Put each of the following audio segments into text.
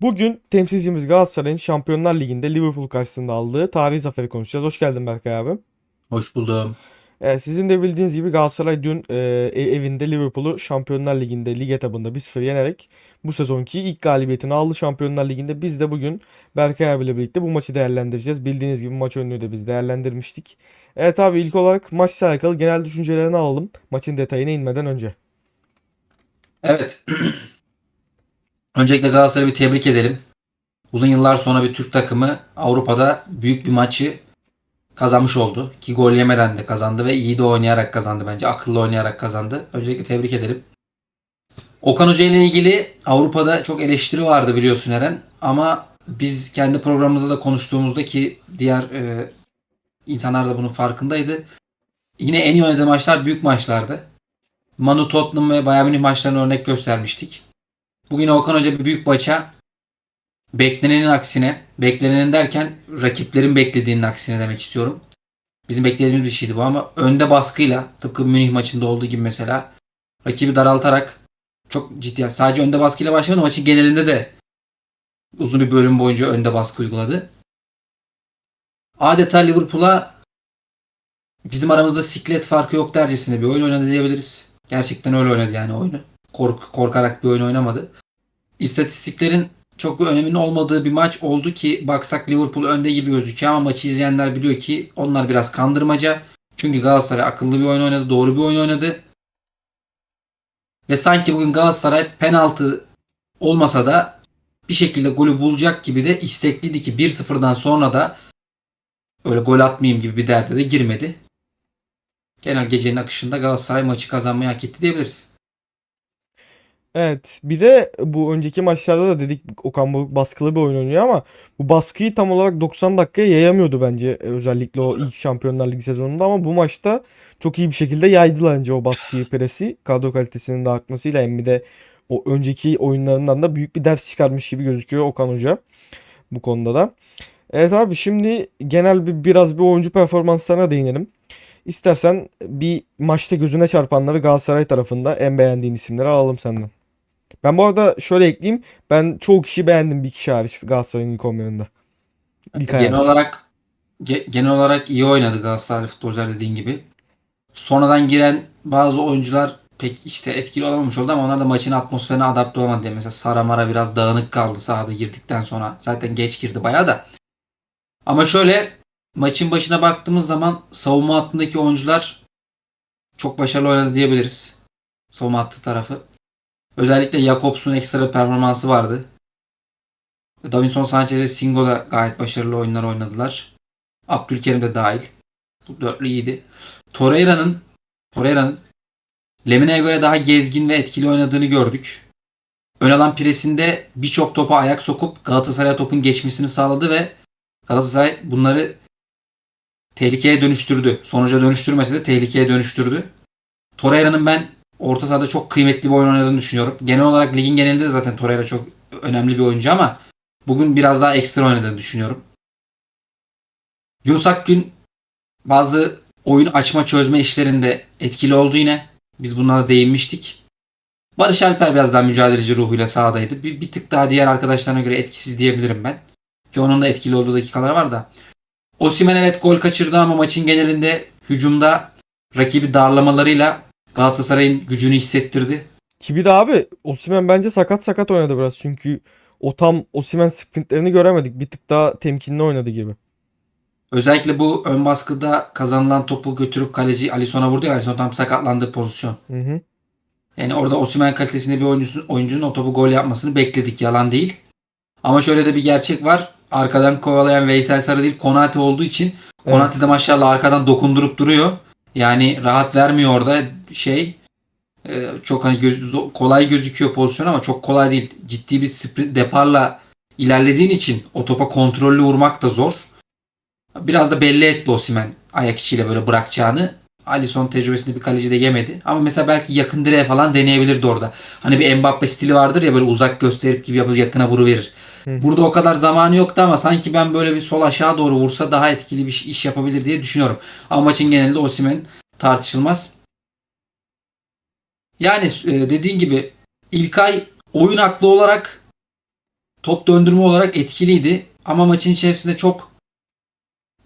Bugün temsilcimiz Galatasaray'ın Şampiyonlar Ligi'nde Liverpool karşısında aldığı tarihi zaferi konuşacağız. Hoş geldin Berkay abi. Hoş buldum. Ee, sizin de bildiğiniz gibi Galatasaray dün e, e- evinde Liverpool'u Şampiyonlar Ligi'nde lig etabında 1-0 yenerek bu sezonki ilk galibiyetini aldı Şampiyonlar Ligi'nde. Biz de bugün Berkay abiyle birlikte bu maçı değerlendireceğiz. Bildiğiniz gibi maç önlüğü de biz değerlendirmiştik. Evet abi ilk olarak maçla alakalı genel düşüncelerini alalım. Maçın detayına inmeden önce. Evet. Öncelikle Galatasaray'ı bir tebrik edelim. Uzun yıllar sonra bir Türk takımı Avrupa'da büyük bir maçı kazanmış oldu. Ki gol yemeden de kazandı ve iyi de oynayarak kazandı bence. Akıllı oynayarak kazandı. Öncelikle tebrik edelim. Okan Hoca ile ilgili Avrupa'da çok eleştiri vardı biliyorsun Eren. Ama biz kendi programımızda da konuştuğumuzda ki diğer e, insanlar da bunun farkındaydı. Yine en iyi oynadığı maçlar büyük maçlardı. Manu Tottenham ve Bayern Münih maçlarına örnek göstermiştik. Bugün Okan Hoca bir büyük maça beklenenin aksine, beklenenin derken rakiplerin beklediğinin aksine demek istiyorum. Bizim beklediğimiz bir şeydi bu ama önde baskıyla tıpkı Münih maçında olduğu gibi mesela rakibi daraltarak çok ciddi sadece önde baskıyla başlamadı maçın genelinde de uzun bir bölüm boyunca önde baskı uyguladı. Adeta Liverpool'a bizim aramızda siklet farkı yok dercesine bir oyun oynadı diyebiliriz. Gerçekten öyle oynadı yani oyunu. Kork korkarak bir oyun oynamadı. İstatistiklerin çok bir öneminin olmadığı bir maç oldu ki baksak Liverpool önde gibi gözüküyor ama maçı izleyenler biliyor ki onlar biraz kandırmaca. Çünkü Galatasaray akıllı bir oyun oynadı, doğru bir oyun oynadı. Ve sanki bugün Galatasaray penaltı olmasa da bir şekilde golü bulacak gibi de istekliydi ki 1-0'dan sonra da öyle gol atmayayım gibi bir derde de girmedi. Genel gecenin akışında Galatasaray maçı kazanmayı hak etti diyebiliriz. Evet, bir de bu önceki maçlarda da dedik Okan Buruk baskılı bir oyun oynuyor ama bu baskıyı tam olarak 90 dakikaya yayamıyordu bence e, özellikle o ilk Şampiyonlar Ligi sezonunda ama bu maçta çok iyi bir şekilde yaydı bence o baskıyı presi kadro kalitesinin de artmasıyla hem de o önceki oyunlarından da büyük bir ders çıkarmış gibi gözüküyor Okan Hoca bu konuda da. Evet abi şimdi genel bir biraz bir oyuncu performanslarına değinelim. İstersen bir maçta gözüne çarpanları Galatasaray tarafında en beğendiğin isimleri alalım senden. Ben bu arada şöyle ekleyeyim. Ben çoğu kişi beğendim bir kişi hariç Galatasaray'ın ilk 11'inde. İlk Genel hariç. olarak ge- genel olarak iyi oynadı Galatasaraylı futbolcular dediğin gibi. Sonradan giren bazı oyuncular pek işte etkili olamamış oldu ama onlar da maçın atmosferine adapte olamadı diye. Mesela Saramara biraz dağınık kaldı sahada girdikten sonra. Zaten geç girdi bayağı da. Ama şöyle maçın başına baktığımız zaman savunma hattındaki oyuncular çok başarılı oynadı diyebiliriz. Savunma hattı tarafı. Özellikle Jakobs'un ekstra performansı vardı. Davinson Sanchez ve Singo da gayet başarılı oyunlar oynadılar. Abdülkerim de dahil. Bu dörtlü iyiydi. Torreira'nın Torreira'nın Lemine'ye göre daha gezgin ve etkili oynadığını gördük. Ön alan presinde birçok topa ayak sokup Galatasaray'a topun geçmesini sağladı ve Galatasaray bunları tehlikeye dönüştürdü. Sonuca dönüştürmese de tehlikeye dönüştürdü. Torreira'nın ben orta sahada çok kıymetli bir oyun oynadığını düşünüyorum. Genel olarak ligin genelinde de zaten Torreira çok önemli bir oyuncu ama bugün biraz daha ekstra oynadığını düşünüyorum. Yunus Akgün bazı oyun açma çözme işlerinde etkili oldu yine. Biz bunlara değinmiştik. Barış Alper biraz daha mücadeleci ruhuyla sahadaydı. Bir, bir tık daha diğer arkadaşlarına göre etkisiz diyebilirim ben. Ki onun da etkili olduğu dakikalar var da. Osimhen evet gol kaçırdı ama maçın genelinde hücumda rakibi darlamalarıyla Galatasaray'ın gücünü hissettirdi. Ki bir de abi Osimhen bence sakat sakat oynadı biraz. Çünkü o tam Osimhen sprintlerini göremedik. Bir tık daha temkinli oynadı gibi. Özellikle bu ön baskıda kazanılan topu götürüp kaleci Alisson'a vurdu ya Alisson tam sakatlandığı pozisyon. Hı hı. Yani orada Osimhen kalitesinde bir oyuncusun, oyuncunun o topu gol yapmasını bekledik. Yalan değil. Ama şöyle de bir gerçek var. Arkadan kovalayan Veysel Sarı değil Konate olduğu için Konate de maşallah arkadan dokundurup duruyor. Yani rahat vermiyor orada şey. e, çok hani göz, kolay gözüküyor pozisyon ama çok kolay değil. Ciddi bir sprint deparla ilerlediğin için o topa kontrollü vurmak da zor. Biraz da belli etti Osimhen ayak içiyle böyle bırakacağını. Alisson tecrübesinde bir kaleci de yemedi. Ama mesela belki yakın direğe falan deneyebilirdi orada. Hani bir Mbappe stili vardır ya böyle uzak gösterip gibi yapıp yakına vuruverir. Hı. Burada o kadar zamanı yoktu ama sanki ben böyle bir sol aşağı doğru vursa daha etkili bir iş- yapabilir diye düşünüyorum. Ama maçın genelinde Osimhen tartışılmaz. Yani e, dediğin gibi İlkay oyun aklı olarak top döndürme olarak etkiliydi. Ama maçın içerisinde çok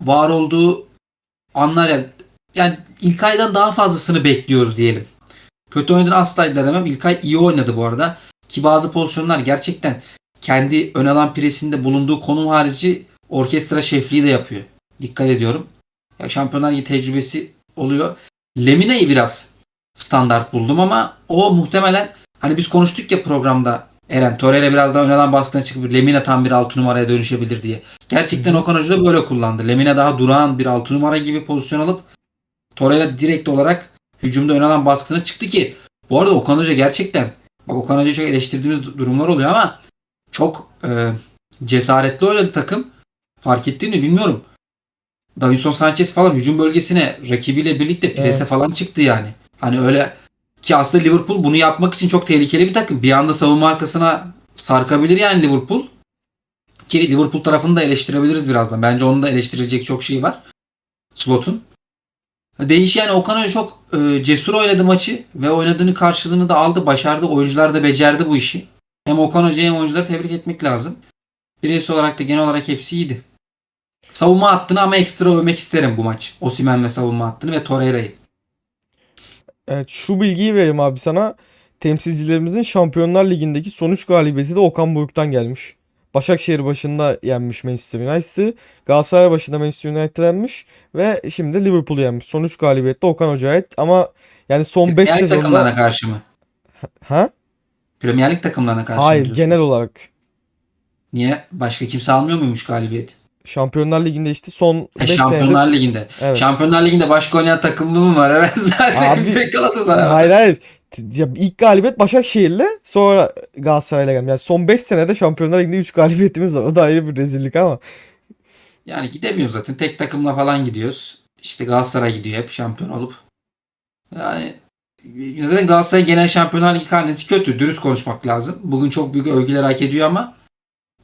var olduğu anlar yani, yani İlkay'dan daha fazlasını bekliyoruz diyelim. Kötü oynadığını asla edemem. İlkay iyi oynadı bu arada. Ki bazı pozisyonlar gerçekten kendi ön alan presinde bulunduğu konum harici orkestra şefliği de yapıyor. Dikkat ediyorum. Ya Şampiyonlar Ligi tecrübesi oluyor. Lemina'yı biraz standart buldum ama o muhtemelen hani biz konuştuk ya programda Eren Torreira biraz daha ön alan baskına çıkıp Lemina tam bir 6 numaraya dönüşebilir diye. Gerçekten Okan Hoca da böyle kullandı. Lemina daha durağan bir 6 numara gibi pozisyon alıp Torreira direkt olarak hücumda ön alan baskısına çıktı ki bu arada Okan Hoca gerçekten bak Okan Hoca'yı çok eleştirdiğimiz durumlar oluyor ama çok e, cesaretli oynadı takım. Fark ettin mi bilmiyorum. Davinson Sanchez falan hücum bölgesine rakibiyle birlikte prese Evet. falan çıktı yani. Hani öyle ki aslında Liverpool bunu yapmak için çok tehlikeli bir takım. Bir anda savunma arkasına sarkabilir yani Liverpool. Ki Liverpool tarafını da eleştirebiliriz birazdan. Bence onun da eleştirilecek çok şey var. Slot'un. Değiş yani Okan Hoca çok e, cesur oynadı maçı ve oynadığını karşılığını da aldı, başardı. Oyuncular da becerdi bu işi. Hem Okan Hoca'yı hem oyuncuları tebrik etmek lazım. Bireysel olarak da genel olarak hepsi iyiydi. Savunma hattını ama ekstra övmek isterim bu maç. Osimhen ve savunma hattını ve Torreira'yı. Evet şu bilgiyi vereyim abi sana. Temsilcilerimizin Şampiyonlar Ligi'ndeki son 3 galibiyeti de Okan Buruk'tan gelmiş. Başakşehir başında yenmiş Manchester United'ı. Galatasaray başında Manchester United yenmiş. Ve şimdi Liverpool'u yenmiş. Son 3 galibiyet de Okan Hoca'ya ait. Ama yani son 5 Premier Lig takımlarına sezonda... karşı mı? Ha? Premier Lig takımlarına karşı mı Hayır genel olarak. Niye? Başka kimse almıyor muymuş galibiyet? Şampiyonlar Ligi'nde işte son E, 5 senedir... Şampiyonlar Ligi'nde. Evet. Şampiyonlar Ligi'nde başka oynayan takımımız mı var? Evet zaten Abi- tek Galatasaray. Hayır hayır. Ya ilk galibiyet Başakşehir'le sonra Galatasaray'la geldi. Yani son 5 senede Şampiyonlar Ligi'nde 3 galibiyetimiz var. O da ayrı bir rezillik ama. Yani gidemiyoruz zaten. Tek takımla falan gidiyoruz. İşte Galatasaray gidiyor hep şampiyon olup. Yani zaten Galatasaray'ın genel Şampiyonlar Ligi karnesi kötü. Dürüst konuşmak lazım. Bugün çok büyük övgüler hak ediyor ama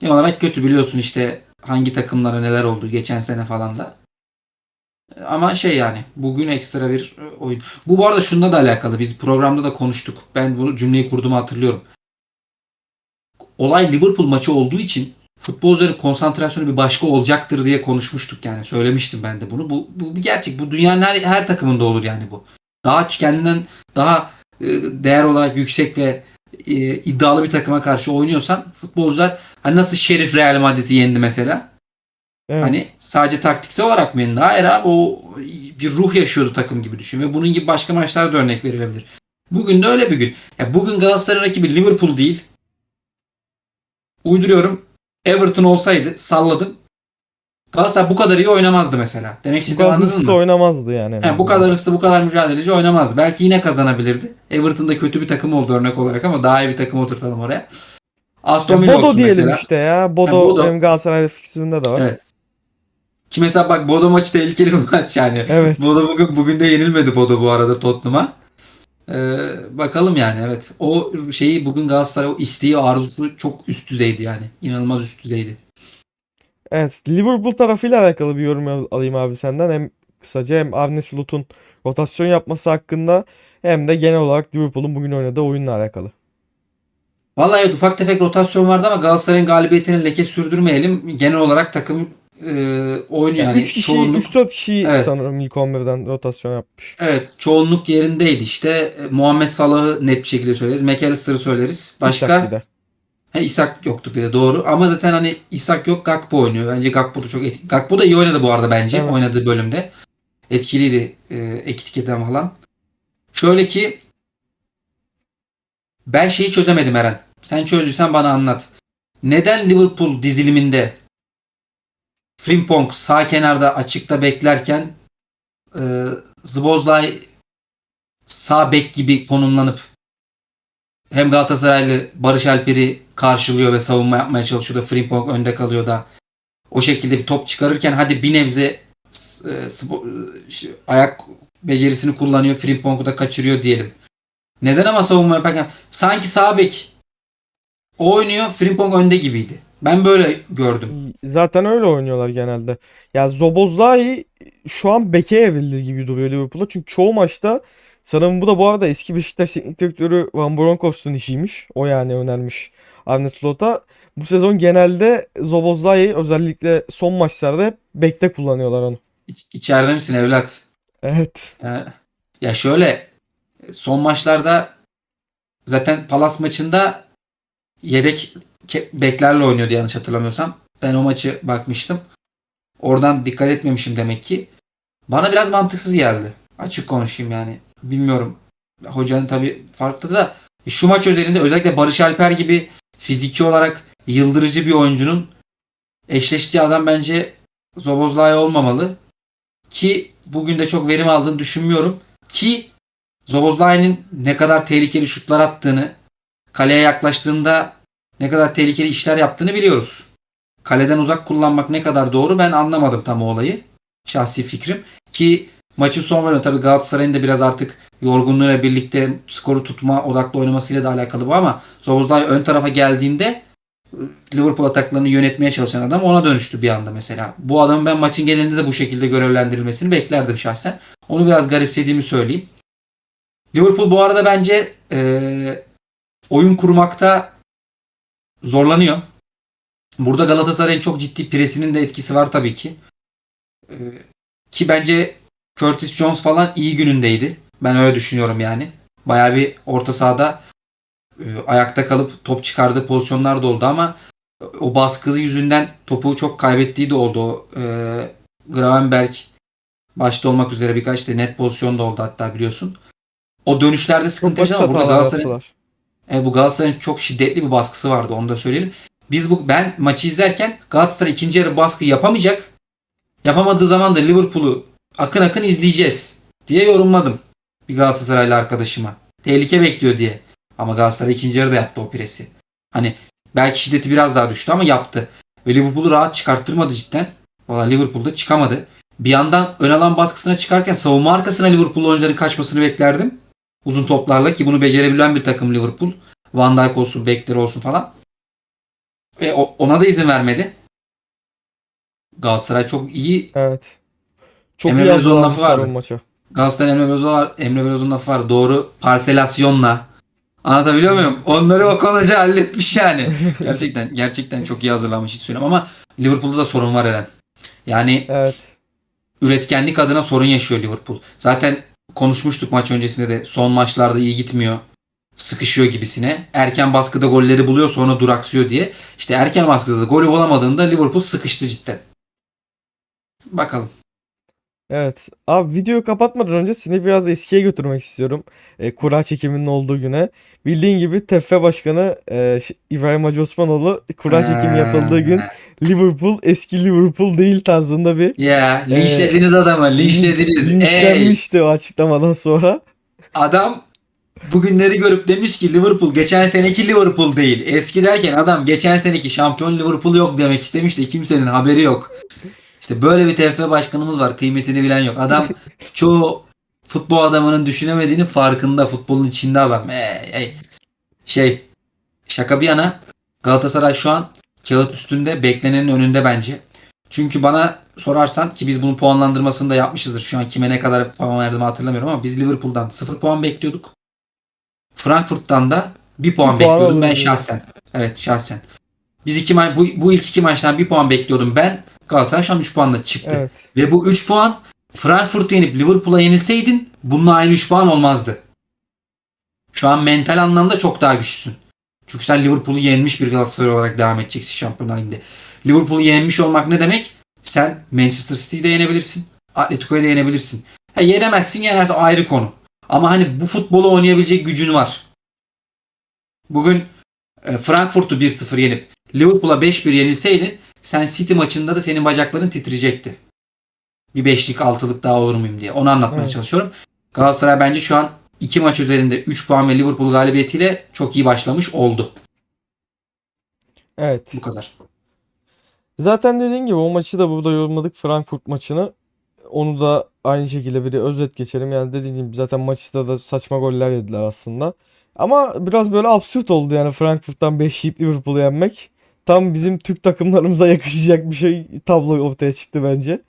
genel olarak kötü biliyorsun işte hangi takımlara neler oldu geçen sene falan da. Ama şey yani bugün ekstra bir e, oyun. Bu bu arada şununla da alakalı. Biz programda da konuştuk. Ben bu cümleyi kurduğumu hatırlıyorum. Olay Liverpool maçı olduğu için futbolcuların konsantrasyonu bir başka olacaktır diye konuşmuştuk yani. Söylemiştim ben de bunu. Bu, bu bir gerçek. Bu dünyanın her, her takımında olur yani bu. Daha kendinden daha e, değer olarak yüksek ve e, iddialı bir takıma karşı oynuyorsan futbolcular hani nasıl Şerif Real Madrid'i yendi mesela. Evet. Hani sadece taktiksel olarak mı yendi? Hayır abi o bir ruh yaşıyordu takım gibi düşün. Ve bunun gibi başka maçlarda da örnek verilebilir. Bugün de öyle bir gün. Ya bugün Galatasaray'ın rakibi Liverpool değil. Uyduruyorum. Everton olsaydı salladım. Galatasaray bu kadar iyi oynamazdı mesela. Demek bu istediğimi kadar anladın hırslı mı? oynamazdı yani. en Yani bu azından. kadar hırslı, bu kadar mücadeleci oynamazdı. Belki yine kazanabilirdi. Everton da kötü bir takım oldu örnek olarak ama daha iyi bir takım oturtalım oraya. Aston Villa Bodo diyelim mesela. işte ya. Bodo, Ha, Bodo. benim Galatasaray fikstüründe de var. Evet. Ki mesela bak Bodo maçı tehlikeli bir maç yani. Evet. Bodo bugün bugün de yenilmedi Bodo bu arada Tottenham'a. Ee, bakalım yani evet. O şeyi bugün Galatasaray o isteği arzusu çok üst düzeydi yani. İnanılmaz üst düzeydi. Evet. Liverpool tarafıyla alakalı bir yorum al- alayım abi senden. Hem kısaca hem Arne Slot'un rotasyon yapması hakkında hem de genel olarak Liverpool'un bugün oynadığı oyunla alakalı. Vallahi evet ufak tefek rotasyon vardı ama Galatasaray'ın galibiyetine leke sürdürmeyelim. Genel olarak takım e, oyunu yani 3 kişi, çoğunluk 3-4 kişi Evet. sanırım ilk 11'den rotasyon yapmış. evet çoğunluk yerindeydi işte. E, Muhammed Salah'ı net bir şekilde söyleriz. McAllister'ı söyleriz. Başka. He, İshak yoktu bir de doğru. Ama zaten hani İshak yok Gakpo oynuyor. Bence Gakpo da çok etkili. Gakpo da iyi oynadı bu arada bence Evet. oynadığı bölümde. Etkiliydi e, Ekitike'den falan. Şöyle ki ben şeyi çözemedim Eren. Sen çözdüysen bana anlat. Neden Liverpool diziliminde Frimpong sağ kenarda açıkta beklerken e, Zbozlay sağ bek gibi konumlanıp hem Galatasaraylı Barış Alper'i karşılıyor ve savunma yapmaya çalışıyor da Frimpong önde kalıyor da o şekilde bir top çıkarırken hadi bir nebze e, spo- e, şey, ayak becerisini kullanıyor Frimpong'u da kaçırıyor diyelim. Neden ama savunma yaparken sanki sağ bek o oynuyor Frimpong önde gibiydi. Ben böyle gördüm. Zaten öyle oynuyorlar genelde. Ya Zobozlai şu an beke evrildi gibi duruyor Liverpool'a. Çünkü çoğu maçta sanırım bu da bu arada eski Beşiktaş teknik direktörü Van Bronckhorst'un işiymiş. O yani önermiş Arne Slot'a. bu sezon genelde Zobozlay'ı özellikle son maçlarda hep bekte kullanıyorlar onu. İç- İçeride misin evlat? Evet. Ya, ya şöyle son maçlarda zaten Palas maçında yedek beklerle oynuyordu yanlış hatırlamıyorsam. Ben o maçı bakmıştım. Oradan dikkat etmemişim demek ki. Bana biraz mantıksız geldi. Açık konuşayım yani. Bilmiyorum. Hocanın tabii farklı da e, şu maç özelinde özellikle Barış Alper gibi fiziki olarak yıldırıcı bir oyuncunun eşleştiği adam bence Zobozlay olmamalı. Ki bugün de çok verim aldığını düşünmüyorum. Ki Zobozlay'ın ne kadar tehlikeli şutlar attığını, kaleye yaklaştığında ne kadar tehlikeli işler yaptığını biliyoruz. Kaleden uzak kullanmak ne kadar doğru ben anlamadım tam o olayı. Şahsi fikrim. Ki maçın son bölümü tabii Galatasaray'ın da biraz artık yorgunluğuyla birlikte skoru tutma odaklı oynamasıyla da alakalı bu ama Zobozlay ön tarafa geldiğinde Liverpool ataklarını yönetmeye çalışan adam ona dönüştü bir anda mesela. Bu adamın ben maçın genelinde de bu şekilde görevlendirilmesini beklerdim şahsen. Onu biraz garipsediğimi söyleyeyim. Liverpool bu arada bence eee, oyun kurmakta zorlanıyor. Burada Galatasaray'ın çok ciddi presinin de etkisi var tabii ki. Eee, ki bence Curtis Jones falan iyi günündeydi. Ben öyle düşünüyorum yani. Bayağı bir orta sahada e, ayakta kalıp top çıkardığı pozisyonlar da oldu ama o baskı yüzünden topu çok kaybettiği de oldu. O, e, Gravenberg başta olmak üzere birkaç da net pozisyon da oldu hatta biliyorsun. O dönüşlerde sıkıntı yaşadı ama burada Galatasaray'ın. Evet, bu Galatasaray'ın çok şiddetli bir baskısı vardı onu da söyleyelim. Biz bu ben maçı izlerken Galatasaray ikinci yarı baskı yapamayacak. Yapamadığı zaman da Liverpool'u akın akın izleyeceğiz diye yorumladım bir Galatasaraylı arkadaşıma. Tehlike bekliyor diye. Ama Galatasaray ikinci yarıda yaptı o presi. Hani belki şiddeti biraz daha düştü ama yaptı. Ve Liverpool'u rahat çıkarttırmadı cidden. Valla Liverpool'da çıkamadı. Bir yandan ön alan baskısına çıkarken savunma arkasına Liverpool oyuncuların kaçmasını beklerdim. Uzun toplarla ki bunu becerebilen bir takım Liverpool. Van Dijk olsun, bekleri olsun falan. E, ona da izin vermedi. Galatasaray çok iyi. Evet. Çok Emre iyi Belözoğlu'nun lafı hazırlanmışlar vardı. o maça. Galatasaray Emre Belözoğlu, Emre Belözoğlu'nun lafı var. Doğru parselasyonla. Anlatabiliyor muyum? Onları Okan Hoca halletmiş yani. Gerçekten gerçekten çok iyi hazırlanmış hiç söyleyeyim ama Liverpool'da da sorun var Eren. Yani Evet. üretkenlik adına sorun yaşıyor Liverpool. Zaten konuşmuştuk maç öncesinde de son maçlarda iyi gitmiyor. Sıkışıyor gibisine. Erken baskıda golleri buluyor sonra duraksıyor diye. İşte erken baskıda da golü bulamadığında Liverpool sıkıştı cidden. Bakalım. Evet. Abi videoyu kapatmadan önce seni biraz eskiye götürmek istiyorum. E, kura çekiminin olduğu güne. Bildiğin gibi TFF Başkanı e, Ş- İbrahim Hacı Osmanoğlu kura çekimi yapıldığı gün Liverpool eski Liverpool değil tarzında bir Ya linçlediniz adamı. Linçlediniz. Ey linçlenmişti o açıklamadan sonra. adam bugünleri görüp demiş ki Liverpool geçen seneki Liverpool değil. Eski derken adam geçen seneki şampiyon Liverpool yok demek istemiş de kimsenin haberi yok. İşte böyle bir TFF başkanımız var. Kıymetini bilen yok. Adam çoğu futbol adamının düşünemediğinin farkında. Futbolun içinde adam. Ey, ey. Şey şaka bir yana Galatasaray şu an kağıt üstünde beklenenin önünde bence. Çünkü bana sorarsan ki biz bunun puanlandırmasını da yapmışızdır. Şu an kime ne kadar puan verdiğimi hatırlamıyorum ama biz Liverpool'dan 0 puan bekliyorduk. Frankfurt'tan da 1 puan Bir puan bekliyordum ben şahsen. Evet şahsen. Biz iki ma- bu, bu ilk iki maçtan 1 puan bekliyordum ben. Galatasaray şu an 3 puanla çıktı. Evet. Ve bu 3 puan Frankfurt'u yenip Liverpool'a yenilseydin bununla aynı 3 puan olmazdı. Şu an mental anlamda çok daha güçlüsün. Çünkü sen Liverpool'u yenmiş bir Galatasaray olarak devam edeceksin Şampiyonlar Ligi'nde. Liverpool'u yenmiş olmak ne demek? Sen Manchester City'yi de yenebilirsin. Atletico'yu da yenebilirsin. Ha, yenemezsin yenersin o ayrı konu. Ama hani bu futbolu oynayabilecek gücün var. Bugün e, Frankfurt'u 1-0 yenip Liverpool'a 5-1 yenilseydin sen City maçında da senin bacakların titreyecekti. Bir beşlik altılık daha olur muyum diye. Onu anlatmaya Evet. çalışıyorum. Galatasaray bence şu an iki maç üzerinde 3 puan ve Liverpool galibiyetiyle çok iyi başlamış oldu. Evet. Bu kadar. Zaten dediğin gibi o maçı da burada yorumladık Frankfurt maçını. Onu da aynı şekilde bir özet geçelim. Yani dediğim gibi zaten maçta da saçma goller yediler aslında. Ama biraz böyle absürt oldu yani Frankfurt'tan 5 yiyip Liverpool'u yenmek. Tam bizim Türk takımlarımıza yakışacak bir şey tablo ortaya çıktı bence.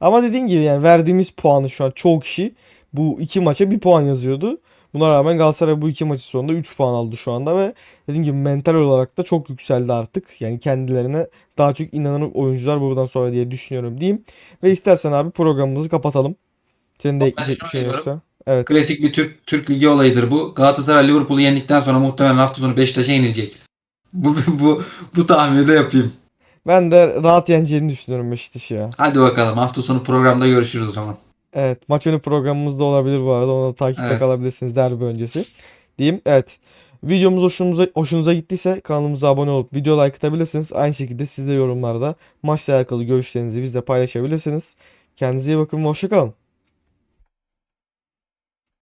Ama dediğin gibi yani verdiğimiz puanı şu an çoğu kişi bu iki maça bir puan yazıyordu. Buna rağmen Galatasaray bu iki maçı sonunda 3 puan aldı şu anda ve dediğim gibi mental olarak da çok yükseldi artık. Yani kendilerine daha çok inanan oyuncular buradan sonra diye düşünüyorum diyeyim. Ve istersen abi programımızı kapatalım. Senin de ekleyecek bir şey yoksa. Evet. Klasik bir Türk Türk Ligi olayıdır bu. Galatasaray Liverpool'u yendikten sonra muhtemelen hafta sonu Beşiktaş'a yenilecek. Bu, bu, bu tahmini de yapayım. Ben de rahat yeneceğini düşünüyorum Beşiktaş'ı ya. Hadi bakalım hafta sonu programda görüşürüz o zaman. Evet, maç önü programımız da olabilir bu arada. Onu da takipte Evet. kalabilirsiniz derbi öncesi. Diyeyim. Evet. Videomuz hoşunuza, hoşunuza gittiyse kanalımıza abone olup video like atabilirsiniz. Aynı şekilde siz de yorumlarda maçla alakalı görüşlerinizi bizle paylaşabilirsiniz. Kendinize iyi bakın ve hoşçakalın.